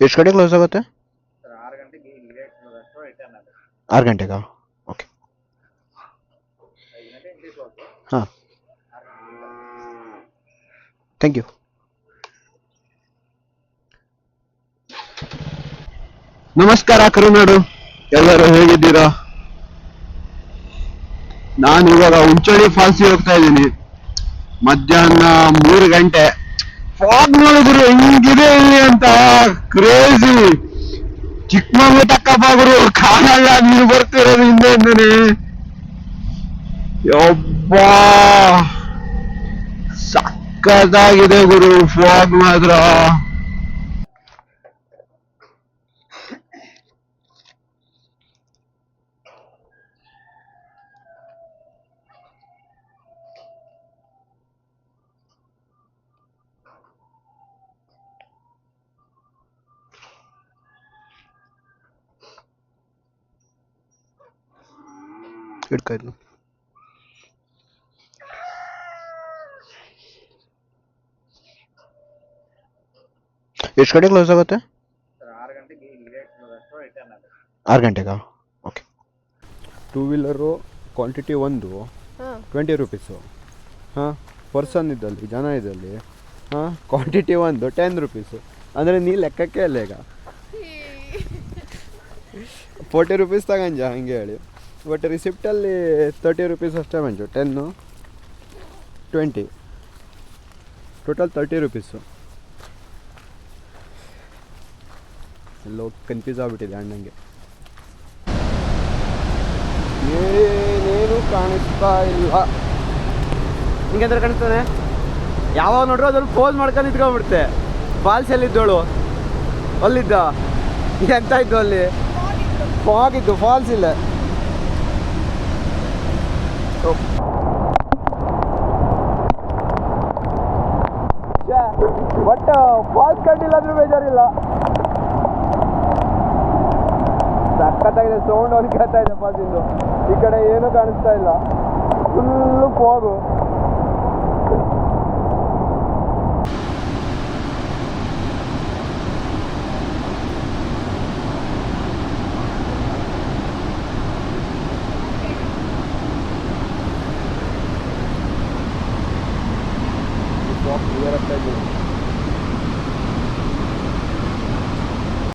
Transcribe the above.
ಎಷ್ಟು ಗಂಟೆ ಕ್ಲೋಸ್ ಆಗುತ್ತೆ? ಸರ್ ಆರು ಗಂಟೆಗೆ ಕ್ಲೋಸ್ ರಿಟರ್ನ್ ಆಗುತ್ತೆ ಆರು ಗಂಟೆಗಾ? ಓಕೆ ಹಾಂ. ಥ್ಯಾಂಕ್ ಯು ನಮಸ್ಕಾರ ಕರುನಾಡು ಎಲ್ಲರೂ ಹೇಗಿದ್ದೀರಾ? ನಾನು ಇವಾಗ ಉಂಚೋಳಿ ಫಾಲ್ಸಿಗೆ ಹೋಗ್ತಾ ಇದ್ದೀನಿ. ಮಧ್ಯಾಹ್ನ ಮೂರು ಗಂಟೆ. ಫಾಗ್ ನೋಡಿದ್ರು ಹೆಂಗಿದೆ ಇಲ್ಲಿ ಅಂತ ಕ್ರೇಜಿ ಚಿಕ್ಕಮಗಳೂರು ತಕ್ಕಪ್ಪ ಗುರು, ಕಾಣಲ್ಲ ನೀರು ಬರ್ತಿರೋದು ಹಿಂದೆ ಹಿಂದೆ ಯಬ್ಬಾ. ಸಕ್ಕದಾಗಿದೆ ಗುರು ಫಾಗ್ ಮಾತ್ರ ಹಿಡ್ಕಾಯ್ತು ಎಷ್ಟು ಗಂಟೆ ಕ್ಲೋಸ್ ಆಗುತ್ತೆ? ಆರು ಗಂಟೆಗೆ? ಓಕೆ ಟೂ ವೀಲರು ಕ್ವಾಂಟಿಟಿ ಒಂದು ಹಾಂ. ಟ್ವೆಂಟಿ ರುಪೀಸು ಹಾಂ ಪರ್ಸನ್ ಇದ್ದಲ್ಲಿ ಜನ ಇದ್ದಲ್ಲಿ ಹಾಂ ಕ್ವಾಂಟಿಟಿ ಒಂದು ಟೆನ್ ರುಪೀಸು ಅಂದರೆ ನೀ ಲೆಕ್ಕಕ್ಕೆ ಅಲ್ಲ ಈಗ ಫೋರ್ಟಿ ರುಪೀಸ್ ತಗಂಜ ಹಂಗೆ ಹೇಳಿ. ಬಟ್ ರಿಸಿಪ್ಟಲ್ಲಿ ತರ್ಟಿ ರುಪೀಸ್ ಅಷ್ಟೇ Manju ten twenty total thirty rupees ಎಲ್ಲೋ ಕನ್ಫ್ಯೂಸ್ ಆಗಿಬಿಟ್ಟಿದೆ ಅಣ್ಣಂಗೆ. ಏನೇನು ಕಾಣಿಸ್ತಾ ಇಲ್ಲ. ಹಿಂಗಂದ್ರೆ ಕಾಣಿಸ್ತಾನೆ? ಯಾವಾಗ ನೋಡ್ರು ಅದ್ರಲ್ಲಿ ಫೋನ್ ಮಾಡ್ಕೊಂಡು ಇಟ್ಕೊಂಡ್ಬಿಡ್ತೆ ಫಾಲ್ಸ್ ಎಲ್ಲಿದ್ದೋಳು? ಅಲ್ಲಿದ್ದ? ಎಂತ ಇದ್ದು ಅಲ್ಲಿ? ಫಾಗ್ ಇದ್ದು ಫಾಲ್ಸ್ ಇಲ್ಲ. ಬಟ್ ಫಾಲ್ಸ್ ಕಂಡಿಲ್ಲ ಅಂದ್ರೆ ಬೇಜಾರಿಲ್ಲ ಸಕ್ಕತ್ತಾಗಿದೆ ಸೌಂಡ್ ಕೇಳ್ತಾ ಇದೆ. ಫಾಲ್ಸಿಂದು ಈ ಕಡೆ ಏನೂ ಕಾಣಿಸ್ತಾ ಇಲ್ಲ. Full fog Ярославе.